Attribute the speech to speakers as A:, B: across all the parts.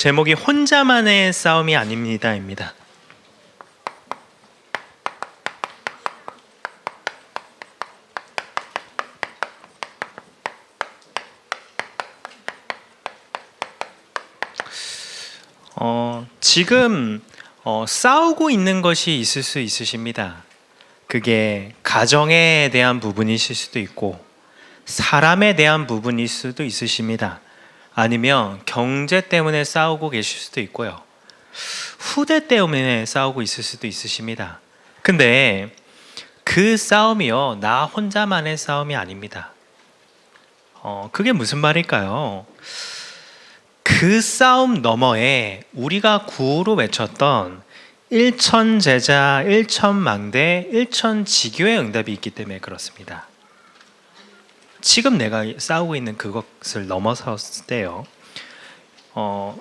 A: 제목이 혼자만의 싸움이 아닙니다입니다. 어, 지금 어, 싸우고 있는 것이 있을 수 있으십니다. 그게 가정에 대한 부분이실 수도 있고 사람에 대한 부분일 수도 있으십니다. 아니면 경제 때문에 싸우고 계실 수도 있고요. 후대 때문에 싸우고 있을 수도 있으십니다. 근데 그 싸움이요, 나 혼자만의 싸움이 아닙니다. 어, 그게 무슨 말일까요? 그 싸움 너머에 우리가 구호로 외쳤던 일천 제자, 일천 망대, 일천 지교의 응답이 있기 때문에 그렇습니다. 지금 내가 싸우고 있는 그것을 넘어섰을 때요. 어,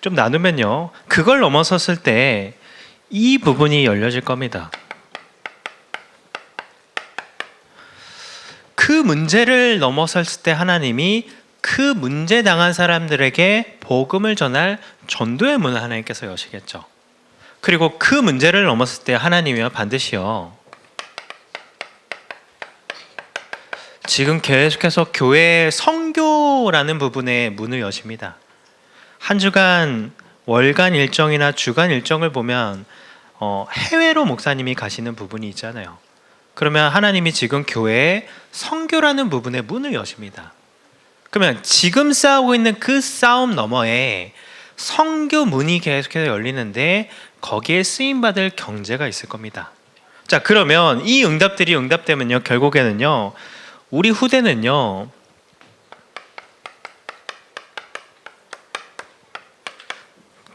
A: 좀 나누면요. 그걸 넘어섰을 때 이 부분이 열려질 겁니다. 그 문제를 넘어섰을 때 하나님이 그 문제 당한 사람들에게 복음을 전할 전도의 문을 하나님께서 여시겠죠. 그리고 그 문제를 넘었을 때 하나님이요 반드시요 지금 계속해서 교회 성교라는 부분에 문을 여십니다. 한 주간 월간 일정이나 주간 일정을 보면 어, 해외로 목사님이 가시는 부분이 있잖아요. 그러면 하나님이 지금 교회에 성교라는 부분에 문을 여십니다. 그러면 지금 싸우고 있는 그 싸움 너머에 성교 문이 계속해서 열리는데 거기에 쓰임 받을 경제가 있을 겁니다. 자, 그러면 이 응답들이 응답되면요. 결국에는요. 우리 후대는요.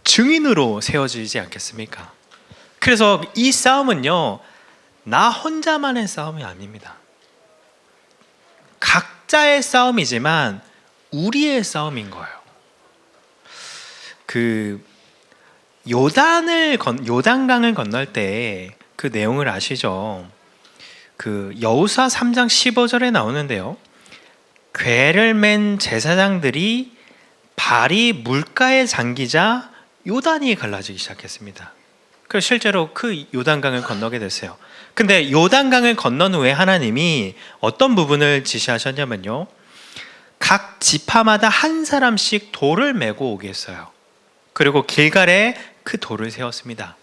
A: 증인으로 세워지지 않겠습니까? 그래서 이 싸움은요. 나 혼자만의 싸움이 아닙니다. 각자의 싸움이지만 우리의 싸움인 거예요. 그 요단을 건 요단강을 건널 때 그 내용을 아시죠? 그 여우사 3장 15절에 나오는데요. 괴를 맨 제사장들이 발이 물가에 잠기자 요단이 갈라지기 시작했습니다. 그 실제로 그 요단강을 건너게 됐어요. 근데 요단강을 건넌 후에 하나님이 어떤 부분을 지시하셨냐면요. 각 지파마다 한 사람씩 돌을 메고 오겠어요. 그리고 길갈에 그 돌을 세웠습니다.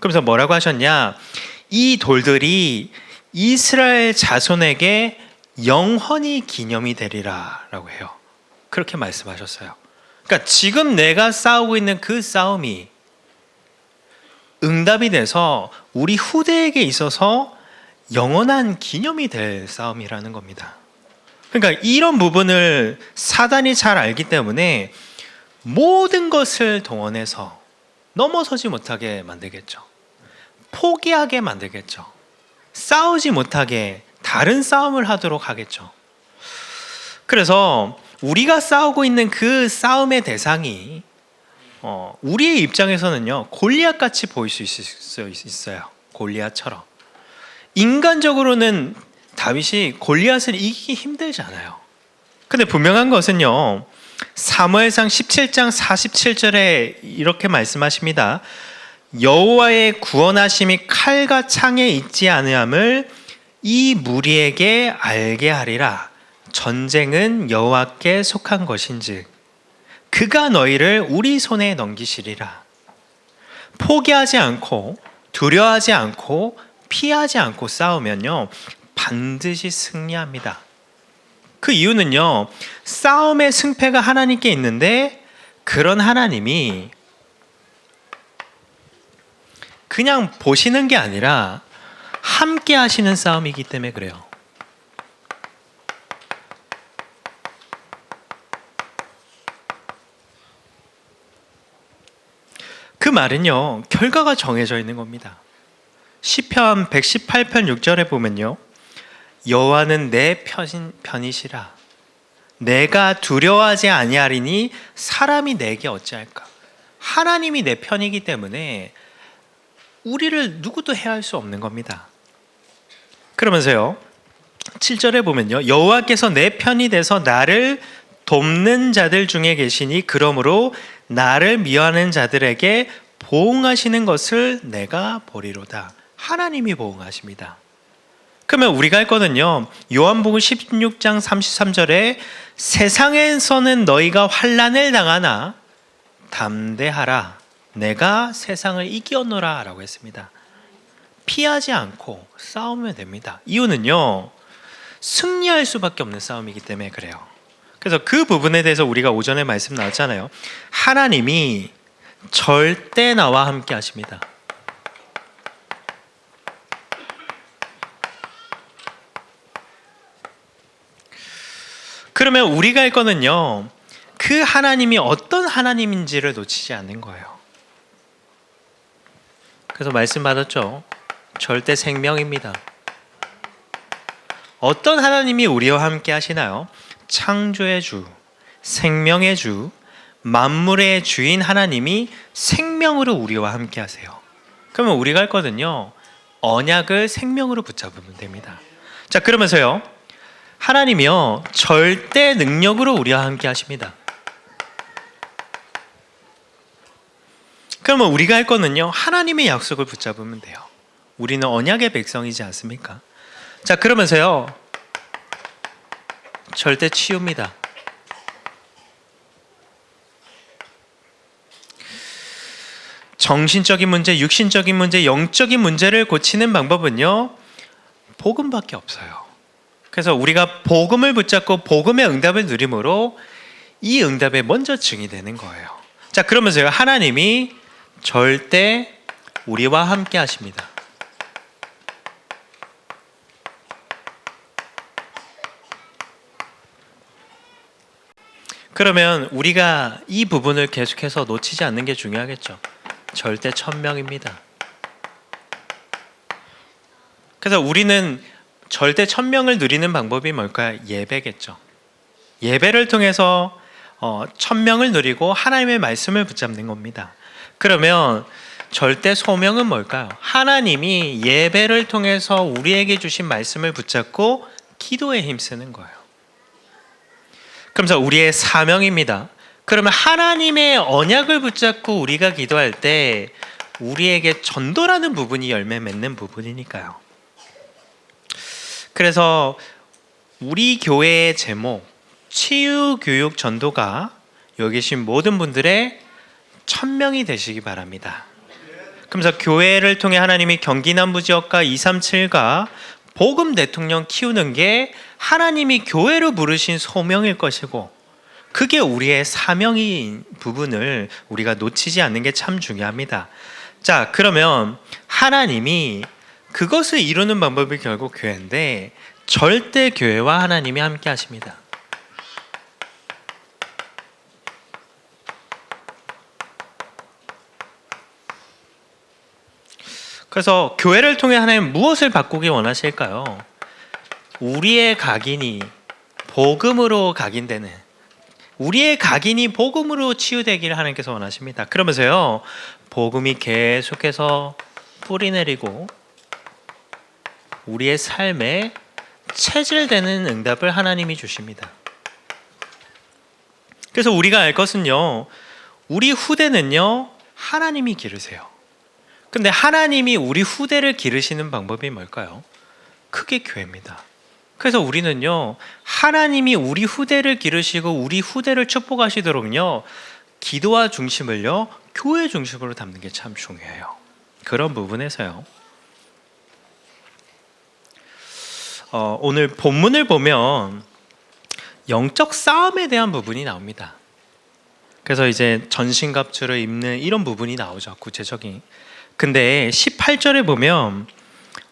A: 그러면서 뭐라고 하셨냐? 이 돌들이 이스라엘 자손에게 영원히 기념이 되리라라고 해요. 그렇게 말씀하셨어요. 그러니까 지금 내가 싸우고 있는 그 싸움이 응답이 돼서 우리 후대에게 있어서 영원한 기념이 될 싸움이라는 겁니다. 그러니까 이런 부분을 사단이 잘 알기 때문에 모든 것을 동원해서 넘어서지 못하게 만들겠죠. 포기하게 만들겠죠. 싸우지 못하게 다른 싸움을 하도록 하겠죠. 그래서 우리가 싸우고 있는 그 싸움의 대상이 어, 우리의 입장에서는요 골리앗 같이 보일 수 있어요. 골리앗처럼 인간적으로는 다윗이 골리앗을 이기기 힘들잖아요. 근데 분명한 것은요. 사무엘상 17장 47절에 이렇게 말씀하십니다. 여호와의 구원하심이 칼과 창에 있지 아니함을 이 무리에게 알게 하리라. 전쟁은 여호와께 속한 것인즉 그가 너희를 우리 손에 넘기시리라. 포기하지 않고 두려워하지 않고 피하지 않고 싸우면요 반드시 승리합니다. 그 이유는요 싸움의 승패가 하나님께 있는데 그런 하나님이 그냥 보시는 게 아니라 함께 하시는 싸움이기 때문에 그래요. 그 말은요, 결과가 정해져 있는 겁니다. 시편 118편 6절에 보면요. 여호와는 내 편, 편이시라. 내가 두려워하지 아니하리니 사람이 내게 어찌할까? 하나님이 내 편이기 때문에 우리를 누구도 해할 수 없는 겁니다. 그러면서요. 7절에 보면요. 여호와께서 내 편이 돼서 나를 돕는 자들 중에 계시니 그러므로 나를 미워하는 자들에게 보응하시는 것을 내가 보리로다. 하나님이 보응하십니다. 그러면 우리가 했거든요. 요한복음 16장 33절에 세상에서는 너희가 환난을 당하나 담대하라. 내가 세상을 이기었노라 라고 했습니다. 피하지 않고 싸우면 됩니다. 이유는요. 승리할 수밖에 없는 싸움이기 때문에 그래요. 그래서 그 부분에 대해서 우리가 오전에 말씀 나왔잖아요. 하나님이 절대 나와 함께 하십니다. 그러면 우리가 할 거는요. 그 하나님이 어떤 하나님인지를 놓치지 않는 거예요. 그래서 말씀 받았죠. 절대 생명입니다. 어떤 하나님이 우리와 함께 하시나요? 창조의 주, 생명의 주, 만물의 주인 하나님이 생명으로 우리와 함께 하세요. 그러면 우리가 할 거든요. 언약을 생명으로 붙잡으면 됩니다. 자, 그러면서요. 하나님이요. 절대 능력으로 우리와 함께 하십니다. 그러면 우리가 할 거는요. 하나님의 약속을 붙잡으면 돼요. 우리는 언약의 백성이지 않습니까? 자, 그러면서요. 절대 치유입니다. 정신적인 문제, 육신적인 문제, 영적인 문제를 고치는 방법은요. 복음밖에 없어요. 그래서 우리가 복음을 붙잡고 복음의 응답을 누림으로 이 응답에 먼저 증이 되는 거예요. 자, 그러면서요. 하나님이 절대 우리와 함께 하십니다. 그러면 우리가 이 부분을 계속해서 놓치지 않는 게 중요하겠죠. 절대 천명입니다. 그래서 우리는 절대 천명을 누리는 방법이 뭘까요? 예배겠죠. 예배를 통해서 어, 천명을 누리고 하나님의 말씀을 붙잡는 겁니다. 그러면 절대 소명은 뭘까요? 하나님이 예배를 통해서 우리에게 주신 말씀을 붙잡고 기도에 힘쓰는 거예요. 그러면서 우리의 사명입니다. 그러면 하나님의 언약을 붙잡고 우리가 기도할 때 우리에게 전도라는 부분이 열매 맺는 부분이니까요. 그래서 우리 교회의 제목 치유 교육 전도가 여기 계신 모든 분들의 천명이 되시기 바랍니다. 그러면서 교회를 통해 하나님이 경기 남부 지역과 237가 복음 대통령 키우는 게 하나님이 교회로 부르신 소명일 것이고 그게 우리의 사명인 부분을 우리가 놓치지 않는 게 참 중요합니다. 자, 그러면 하나님이 그것을 이루는 방법이 결국 교회인데 절대 교회와 하나님이 함께 하십니다. 그래서 교회를 통해 하나님 무엇을 바꾸기 원하실까요? 우리의 각인이 복음으로 각인되는 우리의 각인이 복음으로 치유되기를 하나님께서 원하십니다. 그러면서요. 복음이 계속해서 뿌리 내리고 우리의 삶에 체질되는 응답을 하나님이 주십니다. 그래서 우리가 알 것은요. 우리 후대는요. 하나님이 기르세요. 근데 하나님이 우리 후대를 기르시는 방법이 뭘까요? 크게 교회입니다. 그래서 우리는요, 하나님이 우리 후대를 기르시고 우리 후대를 축복하시도록요, 기도와 중심을요, 교회 중심으로 담는 게 참 중요해요. 그런 부분에서요. 어, 오늘 본문을 보면 영적 싸움에 대한 부분이 나옵니다. 그래서 이제 전신갑주를 입는 이런 부분이 나오죠. 구체적인. 근데 18절에 보면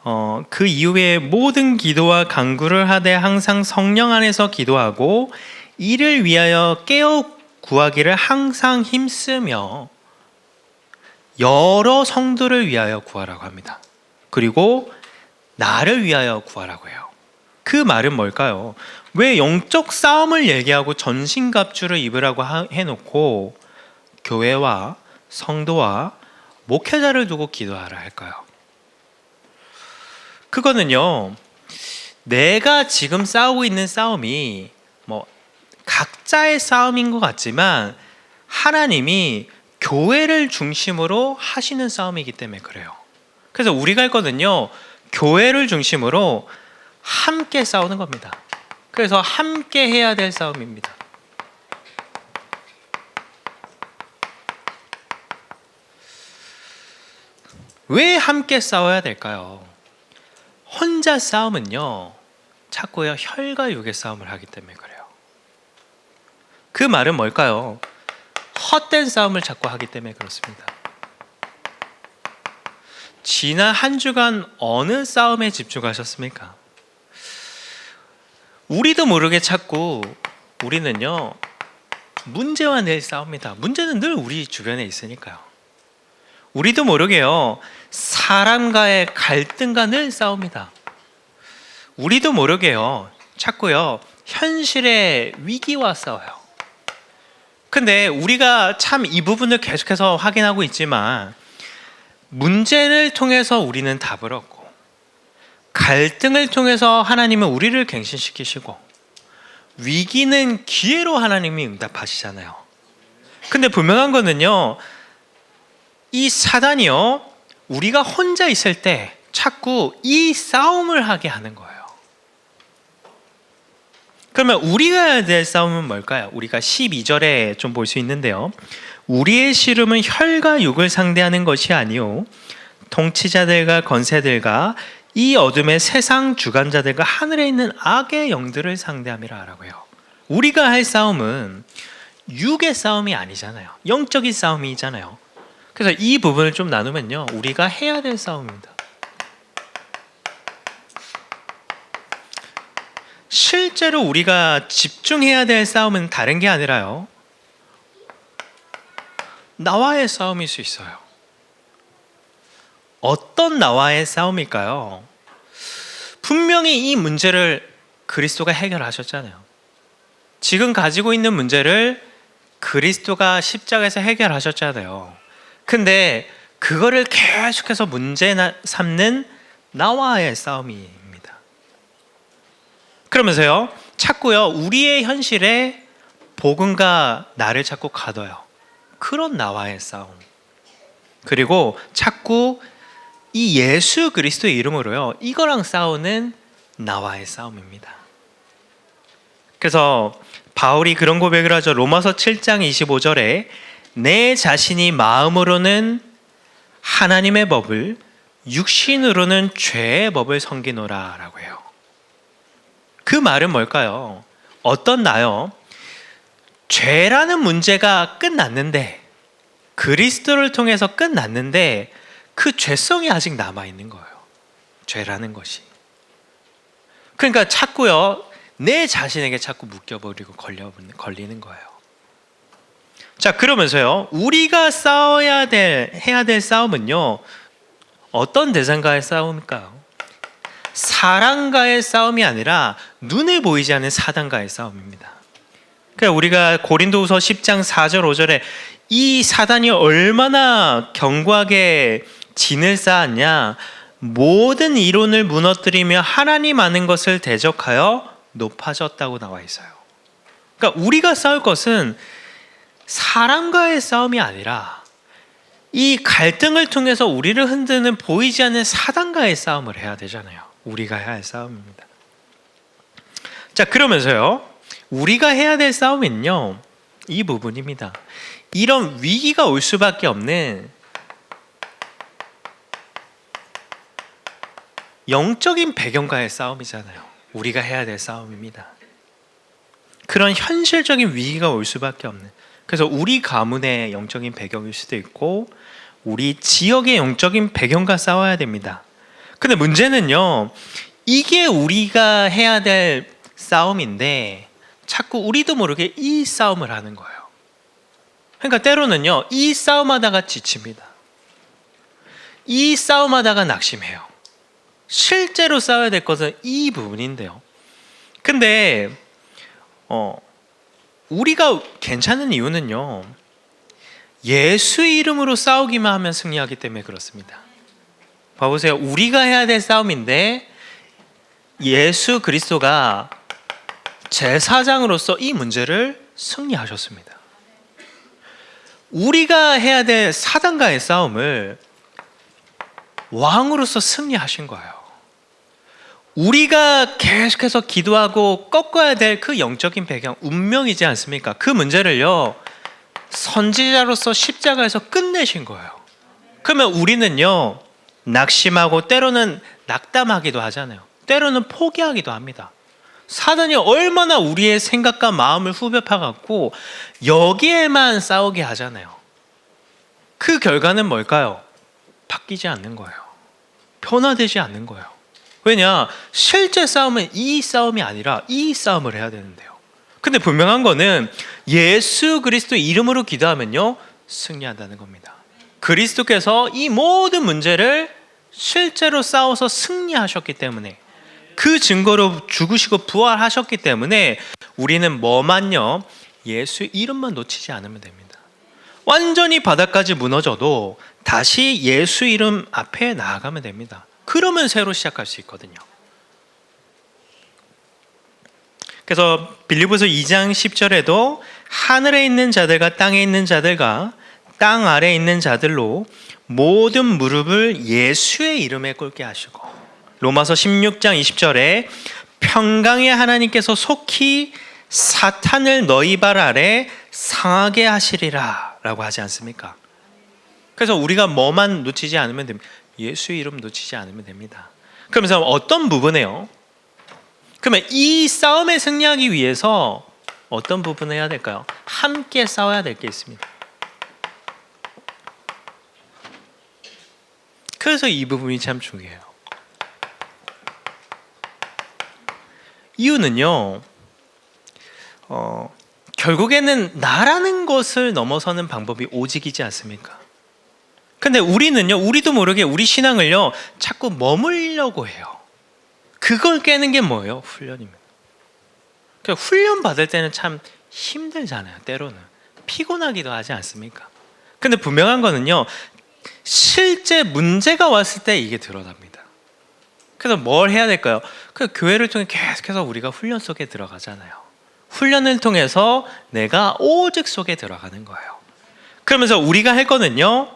A: 어, 그 이후에 모든 기도와 간구를 하되 항상 성령 안에서 기도하고 이를 위하여 깨어 구하기를 항상 힘쓰며 여러 성도를 위하여 구하라고 합니다. 그리고 나를 위하여 구하라고 해요. 그 말은 뭘까요? 왜 영적 싸움을 얘기하고 전신갑주를 입으라고 해놓고 교회와 성도와 목회자를 두고 기도하라 할까요? 그거는요, 내가 지금 싸우고 있는 싸움이 뭐 각자의 싸움인 것 같지만 하나님이 교회를 중심으로 하시는 싸움이기 때문에 그래요. 그래서 우리가 했거든요. 교회를 중심으로 함께 싸우는 겁니다. 그래서 함께 해야 될 싸움입니다. 왜 함께 싸워야 될까요? 혼자 싸움은요, 자꾸요, 혈과 육의 싸움을 하기 때문에 그래요. 그 말은 뭘까요? 헛된 싸움을 자꾸 하기 때문에 그렇습니다. 지난 한 주간 어느 싸움에 집중하셨습니까? 우리도 모르게 자꾸 우리는요, 문제와 늘 싸웁니다. 문제는 늘 우리 주변에 있으니까요. 우리도 모르게요, 사람과의 갈등과 늘 싸웁니다. 우리도 모르게요, 자꾸요, 현실의 위기와 싸워요. 근데 우리가 참 이 부분을 계속해서 확인하고 있지만, 문제를 통해서 우리는 답을 얻고, 갈등을 통해서 하나님은 우리를 갱신시키시고, 위기는 기회로 하나님이 응답하시잖아요. 근데 분명한 거는요, 이 사단이요, 우리가 혼자 있을 때 자꾸 이 싸움을 하게 하는 거예요. 그러면 우리가 해야 될 싸움은 뭘까요? 우리가 12절에 좀 볼 수 있는데요. 우리의 씨름은 혈과 육을 상대하는 것이 아니요 통치자들과 건세들과 이 어둠의 세상 주관자들과 하늘에 있는 악의 영들을 상대함이라라고 해요. 우리가 할 싸움은 육의 싸움이 아니잖아요. 영적인 싸움이잖아요. 그래서 이 부분을 좀 나누면요. 우리가 해야 될 싸움입니다. 실제로 우리가 집중해야 될 싸움은 다른 게 아니라요. 나와의 싸움일 수 있어요. 어떤 나와의 싸움일까요? 분명히 이 문제를 그리스도가 해결하셨잖아요. 지금 가지고 있는 문제를 그리스도가 십자가에서 해결하셨잖아요. 근데 그거를 계속해서 문제 삼는 나와의 싸움입니다. 그러면서요, 자꾸요, 우리의 현실에 복음과 나를 자꾸 가둬요. 그런 나와의 싸움. 그리고 자꾸 이 예수 그리스도의 이름으로요, 이거랑 싸우는 나와의 싸움입니다. 그래서 바울이 그런 고백을 하죠. 로마서 7장 25절에 내 자신이 마음으로는 하나님의 법을 육신으로는 죄의 법을 섬기노라라고 해요. 그 말은 뭘까요? 어떤 나요? 죄라는 문제가 끝났는데 그리스도를 통해서 끝났는데 그 죄성이 아직 남아 있는 거예요. 죄라는 것이. 그러니까 자꾸요 내 자신에게 자꾸 묶여버리고 걸려 걸리는 거예요. 자 그러면서요 우리가 싸워야 될 해야 될 싸움은요 어떤 대상과의 싸움일까요? 사랑과의 싸움이 아니라 눈에 보이지 않는 사단과의 싸움입니다. 그러니까 우리가 고린도후서 10장 4절 5절에 이 사단이 얼마나 견고하게 진을 쌓았냐 모든 이론을 무너뜨리며 하나님 아는 것을 대적하여 높아졌다고 나와 있어요. 그러니까 우리가 싸울 것은 사람과의 싸움이 아니라 이 갈등을 통해서 우리를 흔드는 보이지 않는 사단과의 싸움을 해야 되잖아요. 우리가 해야 할 싸움입니다. 자, 그러면서요. 우리가 해야 될 싸움은요. 이 부분입니다. 이런 위기가 올 수밖에 없는 영적인 배경과의 싸움이잖아요. 우리가 해야 될 싸움입니다. 그런 현실적인 위기가 올 수밖에 없는. 그래서 우리 가문의 영적인 배경일 수도 있고 우리 지역의 영적인 배경과 싸워야 됩니다. 근데 문제는요. 이게 우리가 해야 될 싸움인데 자꾸 우리도 모르게 이 싸움을 하는 거예요. 그러니까 때로는요. 이 싸움하다가 지칩니다. 이 싸움하다가 낙심해요. 실제로 싸워야 될 것은 이 부분인데요. 근데 어 우리가 괜찮은 이유는요. 예수 이름으로 싸우기만 하면 승리하기 때문에 그렇습니다. 봐보세요. 우리가 해야 될 싸움인데 예수 그리스도가 제사장으로서 이 문제를 승리하셨습니다. 우리가 해야 될 사단과의 싸움을 왕으로서 승리하신 거예요. 우리가 계속해서 기도하고 꺾어야 될 그 영적인 배경, 운명이지 않습니까? 그 문제를요, 선지자로서 십자가에서 끝내신 거예요. 그러면 우리는요, 낙심하고 때로는 낙담하기도 하잖아요. 때로는 포기하기도 합니다. 사단이 얼마나 우리의 생각과 마음을 후벼 파갖고 여기에만 싸우게 하잖아요. 그 결과는 뭘까요? 바뀌지 않는 거예요. 변화되지 않는 거예요. 왜냐? 실제 싸움은 이 싸움이 아니라 이 싸움을 해야 되는데요. 근데 분명한 거는 예수 그리스도 이름으로 기도하면요. 승리한다는 겁니다. 그리스도께서 이 모든 문제를 실제로 싸워서 승리하셨기 때문에 그 증거로 죽으시고 부활하셨기 때문에 우리는 뭐만요? 예수 이름만 놓치지 않으면 됩니다. 완전히 바닥까지 무너져도 다시 예수 이름 앞에 나아가면 됩니다. 그러면 새로 시작할 수 있거든요. 그래서 빌리보서 2장 10절에도 하늘에 있는 자들과 땅에 있는 자들과 땅 아래에 있는 자들로 모든 무릎을 예수의 이름에 꿇게 하시고 로마서 16장 20절에 평강의 하나님께서 속히 사탄을 너희 발 아래 상하게 하시리라 라고 하지 않습니까? 그래서 우리가 뭐만 놓치지 않으면 됩니다. 예수의 이름 놓치지 않으면 됩니다. 그러면서 어떤 부분에요? 그러면 이 싸움에 승리하기 위해서 어떤 부분을 해야 될까요? 함께 싸워야 될 게 있습니다. 그래서 이 부분이 참 중요해요. 이유는요, 어, 결국에는 나라는 것을 넘어서는 방법이 오직이지 않습니까? 근데 우리는요, 우리도 모르게 우리 신앙을요, 자꾸 머물려고 해요. 그걸 깨는 게 뭐예요? 훈련입니다. 그러니까 훈련 받을 때는 참 힘들잖아요, 때로는. 피곤하기도 하지 않습니까? 근데 분명한 거는요, 실제 문제가 왔을 때 이게 드러납니다. 그래서 뭘 해야 될까요? 그 교회를 통해 계속해서 우리가 훈련 속에 들어가잖아요. 훈련을 통해서 내가 오직 속에 들어가는 거예요. 그러면서 우리가 할 거는요,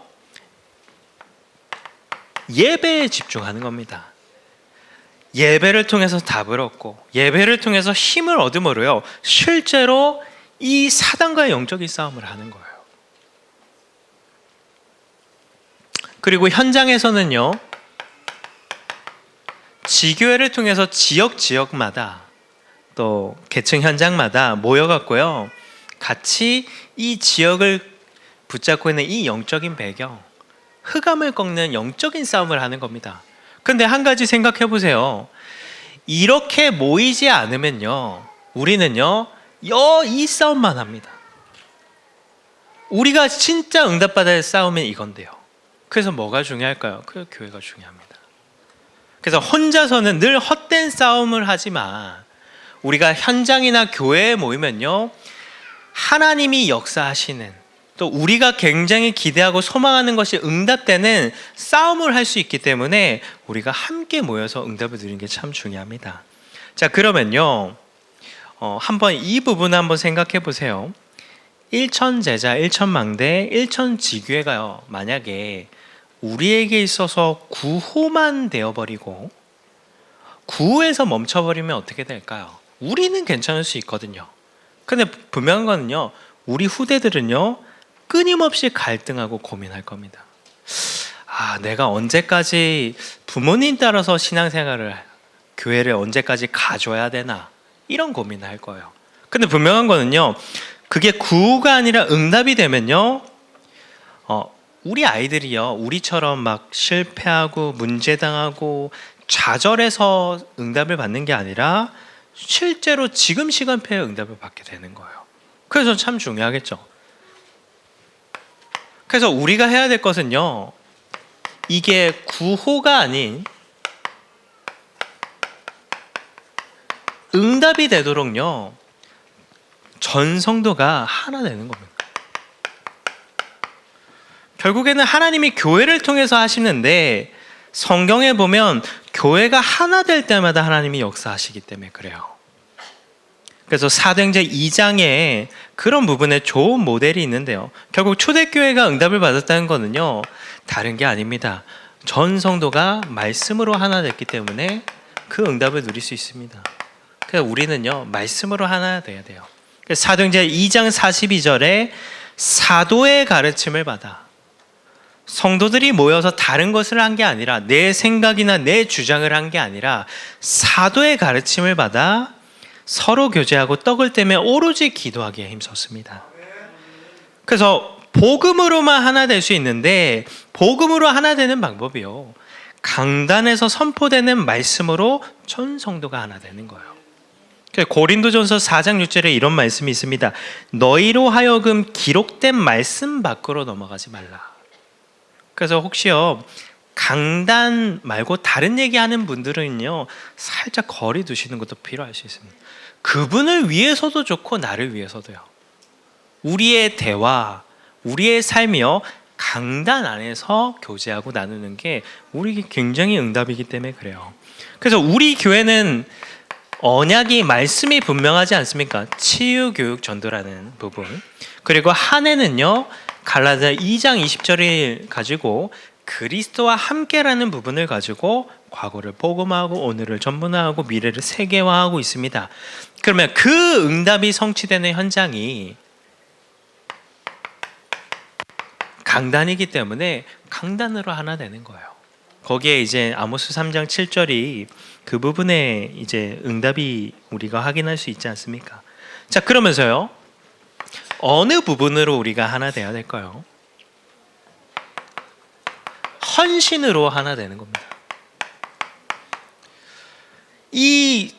A: 예배에 집중하는 겁니다. 예배를 통해서 답을 얻고 예배를 통해서 힘을 얻음으로요. 실제로 이 사단과의 영적인 싸움을 하는 거예요. 그리고 현장에서는요. 지교회를 통해서 지역 지역마다 또 계층 현장마다 모여갖고요. 같이 이 지역을 붙잡고 있는 이 영적인 배경, 흑암을 꺾는 영적인 싸움을 하는 겁니다. 근데 한 가지 생각해 보세요. 이렇게 모이지 않으면요. 우리는요. 여 이 싸움만 합니다. 우리가 진짜 응답받아야 할 싸움은 이건데요. 그래서 뭐가 중요할까요? 그 교회가 중요합니다. 그래서 혼자서는 늘 헛된 싸움을 하지만 우리가 현장이나 교회에 모이면요. 하나님이 역사하시는 또 우리가 굉장히 기대하고 소망하는 것이 응답되는 싸움을 할 수 있기 때문에 우리가 함께 모여서 응답을 드리는 게 참 중요합니다. 자, 그러면요. 어, 한번 이 부분 한번 생각해 보세요. 일천 제자, 일천 망대, 일천 지교회가요. 만약에 우리에게 있어서 구호만 되어버리고 구호에서 멈춰버리면 어떻게 될까요? 우리는 괜찮을 수 있거든요. 근데 분명한 거는요. 우리 후대들은요. 끊임없이 갈등하고 고민할 겁니다. 아, 내가 언제까지 부모님 따라서 신앙생활을 교회를 언제까지 가줘야 되나 이런 고민을 할 거예요. 근데 분명한 거는요. 그게 구호가 아니라 응답이 되면요. 어, 우리 아이들이요. 우리처럼 막 실패하고 문제당하고 좌절해서 응답을 받는 게 아니라 실제로 지금 시간표에 응답을 받게 되는 거예요. 그래서 참 중요하겠죠. 그래서 우리가 해야 될 것은요. 이게 구호가 아닌 응답이 되도록요. 전 성도가 하나 되는 겁니다. 결국에는 하나님이 교회를 통해서 하시는데 성경에 보면 교회가 하나 될 때마다 하나님이 역사하시기 때문에 그래요. 그래서 사도행전 2장에 그런 부분에 좋은 모델이 있는데요. 결국 초대교회가 응답을 받았다는 거는요. 다른 게 아닙니다. 전 성도가 말씀으로 하나 됐기 때문에 그 응답을 누릴 수 있습니다. 그래서 우리는요. 말씀으로 하나 돼야 돼요. 사도행전 2장 42절에 사도의 가르침을 받아 성도들이 모여서 다른 것을 한 게 아니라 내 생각이나 내 주장을 한 게 아니라 사도의 가르침을 받아 서로 교제하고 떡을 떼며 오로지 기도하기에 힘썼습니다. 그래서 복음으로만 하나 될 수 있는데 복음으로 하나 되는 방법이요. 강단에서 선포되는 말씀으로 전 성도가 하나 되는 거예요. 고린도전서 4장 6절에 이런 말씀이 있습니다. 너희로 하여금 기록된 말씀 밖으로 넘어가지 말라. 그래서 혹시요 강단 말고 다른 얘기하는 분들은요 살짝 거리 두시는 것도 필요할 수 있습니다. 그분을 위해서도 좋고 나를 위해서도요. 우리의 대화, 우리의 삶이요 강단 안에서 교제하고 나누는 게 우리 굉장히 응답이기 때문에 그래요. 그래서 우리 교회는 언약이 말씀이 분명하지 않습니까? 치유 교육 전도라는 부분. 그리고 한 해는요. 갈라디아 2장 20절을 가지고 그리스도와 함께라는 부분을 가지고 과거를 복음화하고 오늘을 전문화하고 미래를 세계화하고 있습니다. 그러면 그 응답이 성취되는 현장이 강단이기 때문에 강단으로 하나 되는 거예요. 거기에 이제 아모스 3장 7절이 그 부분에 이제 응답이 우리가 확인할 수 있지 않습니까? 자, 그러면서요. 어느 부분으로 우리가 하나 돼야 될까요? 헌신으로 하나 되는 겁니다. 이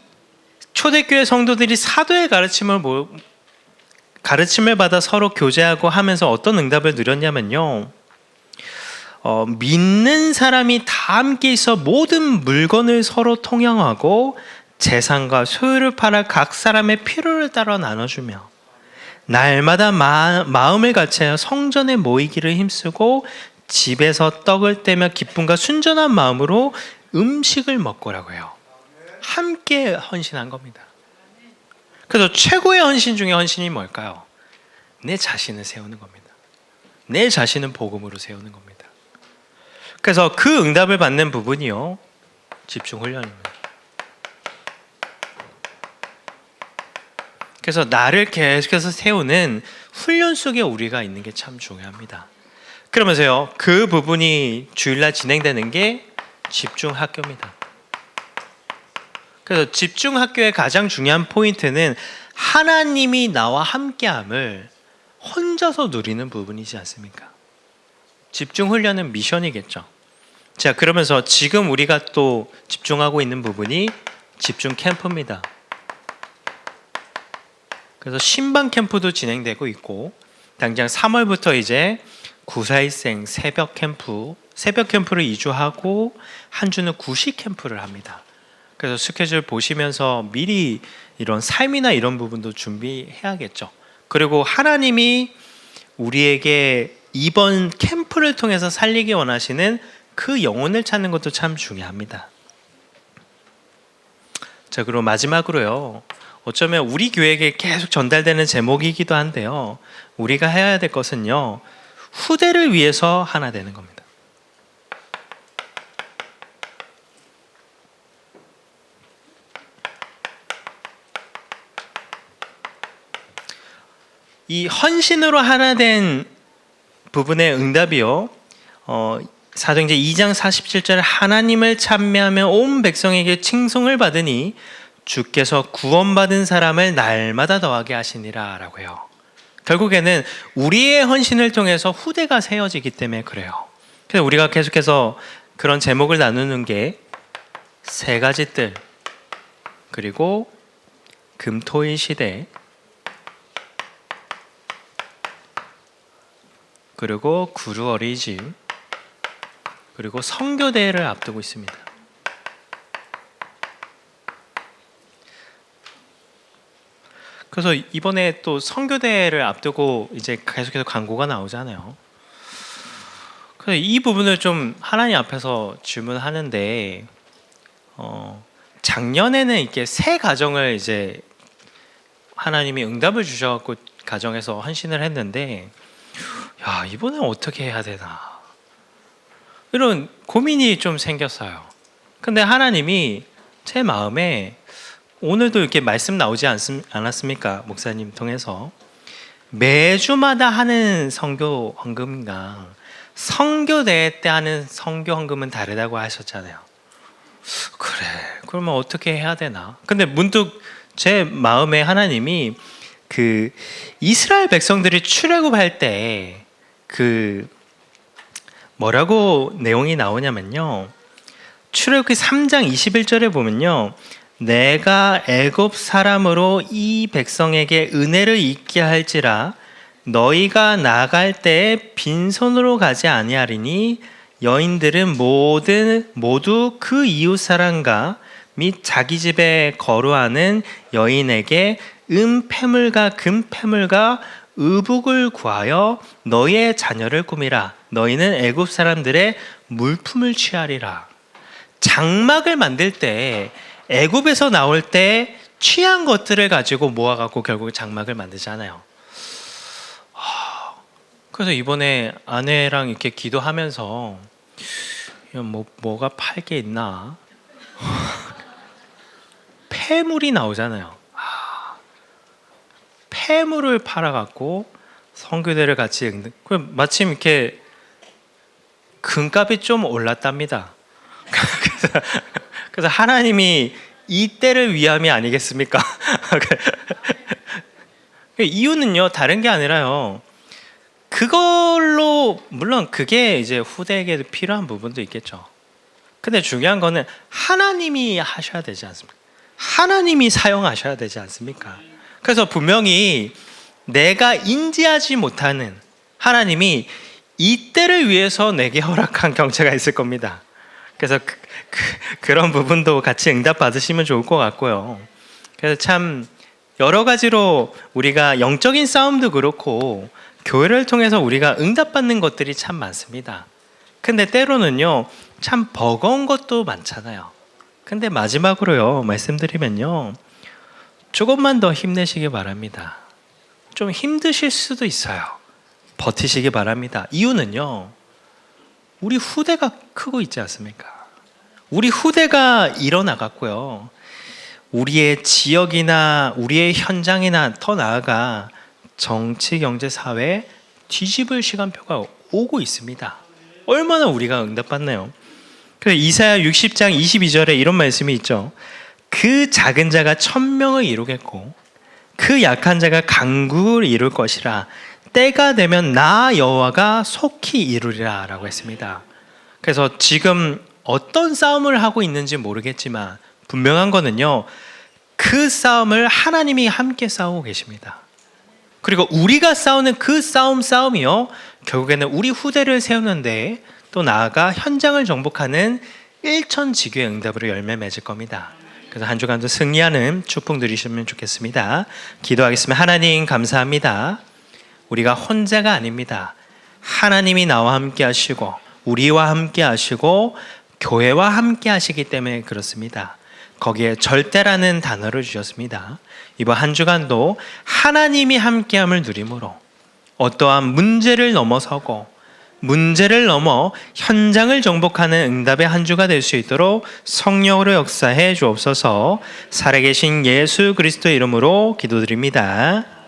A: 초대교회 성도들이 사도의 가르침을 뭐, 가르침을 받아 서로 교제하고 하면서 어떤 응답을 누렸냐면요. 어, 믿는 사람이 다 함께 있어 모든 물건을 서로 통용하고 재산과 소유를 팔아 각 사람의 필요를 따라 나눠주며 날마다 마, 마음을 같이하여 성전에 모이기를 힘쓰고 집에서 떡을 떼며 기쁨과 순전한 마음으로 음식을 먹고라고 해요. 함께 헌신한 겁니다. 그래서 최고의 헌신 중에 헌신이 뭘까요? 내 자신을 세우는 겁니다. 내 자신은 복음으로 세우는 겁니다. 그래서 그 응답을 받는 부분이요. 집중 훈련입니다. 그래서 나를 계속해서 세우는 훈련 속에 우리가 있는 게 참 중요합니다. 그러면서요, 그 부분이 주일날 진행되는 게 집중 학교입니다. 그래서 집중 학교의 가장 중요한 포인트는 하나님이 나와 함께함을 혼자서 누리는 부분이지 않습니까? 집중 훈련은 미션이겠죠. 자, 그러면서 지금 우리가 또 집중하고 있는 부분이 집중 캠프입니다. 그래서 신방 캠프도 진행되고 있고 당장 3월부터 이제 구사일생 새벽 캠프 새벽 캠프를 2주 하고 한 주는 구식 캠프를 합니다. 그래서 스케줄 보시면서 미리 이런 삶이나 이런 부분도 준비해야겠죠. 그리고 하나님이 우리에게 이번 캠프를 통해서 살리기 원하시는 그 영혼을 찾는 것도 참 중요합니다. 자, 그리고 마지막으로요. 어쩌면 우리 교회에게 계속 전달되는 제목이기도 한데요. 우리가 해야 될 것은요. 후대를 위해서 하나 되는 겁니다. 이 헌신으로 하나 된 부분의 응답이요. 어, 사도행전 2장 47절 하나님을 찬미하며 온 백성에게 칭송을 받으니 주께서 구원받은 사람을 날마다 더하게 하시니라라고 해요. 결국에는 우리의 헌신을 통해서 후대가 세워지기 때문에 그래요. 그래서 우리가 계속해서 그런 제목을 나누는 게 세 가지 뜰 그리고 금토일 시대 그리고 구루 어리집 그리고 성교대회를 앞두고 있습니다. 그래서 이번에 또 성교대를 앞두고 이제 계속해서 광고가 나오잖아요. 그래서 이 부분을 좀 하나님 앞에서 질문하는데 어, 작년에는 이렇게 새 가정을 이제 하나님이 응답을 주셔갖고 가정에서 헌신을 했는데 야 이번엔 어떻게 해야 되나 이런 고민이 좀 생겼어요. 근데 하나님이 제 마음에 오늘도 이렇게 말씀 나오지 않았습니까 목사님 통해서 매주마다 하는 성교 헌금과 성교 대회 때 하는 성교 헌금은 다르다고 하셨잖아요. 그래. 그러면 어떻게 해야 되나? 근데 문득 제 마음에 하나님이 그 이스라엘 백성들이 출애굽할 때 그 뭐라고 내용이 나오냐면요. 출애굽기 3장 21절에 보면요. 내가 애굽 사람으로 이 백성에게 은혜를 잊게 할지라 너희가 나갈 때 빈손으로 가지 아니하리니 여인들은 모든 모두 그 이웃 사람과 및 자기 집에 거루하는 여인에게 은폐물과 금폐물과 의복을 구하여 너희의 자녀를 꾸미라. 너희는 애굽 사람들의 물품을 취하리라. 장막을 만들 때 애굽에서 나올 때 취한 것들을 가지고 모아갖고 결국 장막을 만들잖아요. 하, 그래서 이번에 아내랑 이렇게 기도하면서 뭐 뭐가 팔 게 있나? 폐물이 나오잖아요. 아, 폐물을 팔아갖고 성교대를 같이. 그 마침 이렇게 금값이 좀 올랐답니다. 그래서, 하나님이 이 때를 위함이 아니겠습니까? 그 이유는요 다른 게 아니라요. 그걸로 물론 그게 이제 후대에게 필요한 부분도 있겠죠. 근데 중요한 거는 하나님이 하셔야 되지 않습니까? 하나님이 사용하셔야 되지 않습니까? 그래서 분명히 내가 인지하지 못하는 하나님이 이 때를 위해서 내게 허락한 경체가 있을 겁니다. 그래서 그, 런 부분도 같이 응답 받으시면 좋을 것 같고요. 그래서 참 여러 가지로 우리가 영적인 싸움도 그렇고 교회를 통해서 우리가 응답받는 것들이 참 많습니다. 근데 때로는요, 참 버거운 것도 많잖아요. 근데 마지막으로요, 말씀드리면요, 조금만 더 힘내시기 바랍니다. 좀 힘드실 수도 있어요. 버티시기 바랍니다. 이유는요, 우리 후대가 크고 있지 않습니까? 우리 후대가 일어나갔고요. 우리의 지역이나 우리의 현장이나 더 나아가 정치, 경제, 사회 뒤집을 시간표가 오고 있습니다. 얼마나 우리가 응답받나요? 그래서 이사야 60장 22절에 이런 말씀이 있죠. 그 작은 자가 천명을 이루겠고 그 약한 자가 강국을 이룰 것이라 때가 되면 나 여호와가 속히 이루리라라고 했습니다. 그래서 지금 어떤 싸움을 하고 있는지 모르겠지만 분명한 거는요. 그 싸움을 하나님이 함께 싸우고 계십니다. 그리고 우리가 싸우는 그 싸움 싸움이요. 결국에는 우리 후대를 세우는데 또 나아가 현장을 정복하는 일천지교의 응답으로 열매 맺을 겁니다. 그래서 한 주간도 승리하는 축복 누리시면 좋겠습니다. 기도하겠습니다. 하나님 감사합니다. 우리가 혼자가 아닙니다. 하나님이 나와 함께 하시고 우리와 함께 하시고 교회와 함께 하시기 때문에 그렇습니다. 거기에 절대라는 단어를 주셨습니다. 이번 한 주간도 하나님이 함께함을 누림으로 어떠한 문제를 넘어서고 문제를 넘어 현장을 정복하는 응답의 한 주가 될 수 있도록 성령으로 역사해 주옵소서 살아계신 예수 그리스도의 이름으로 기도드립니다.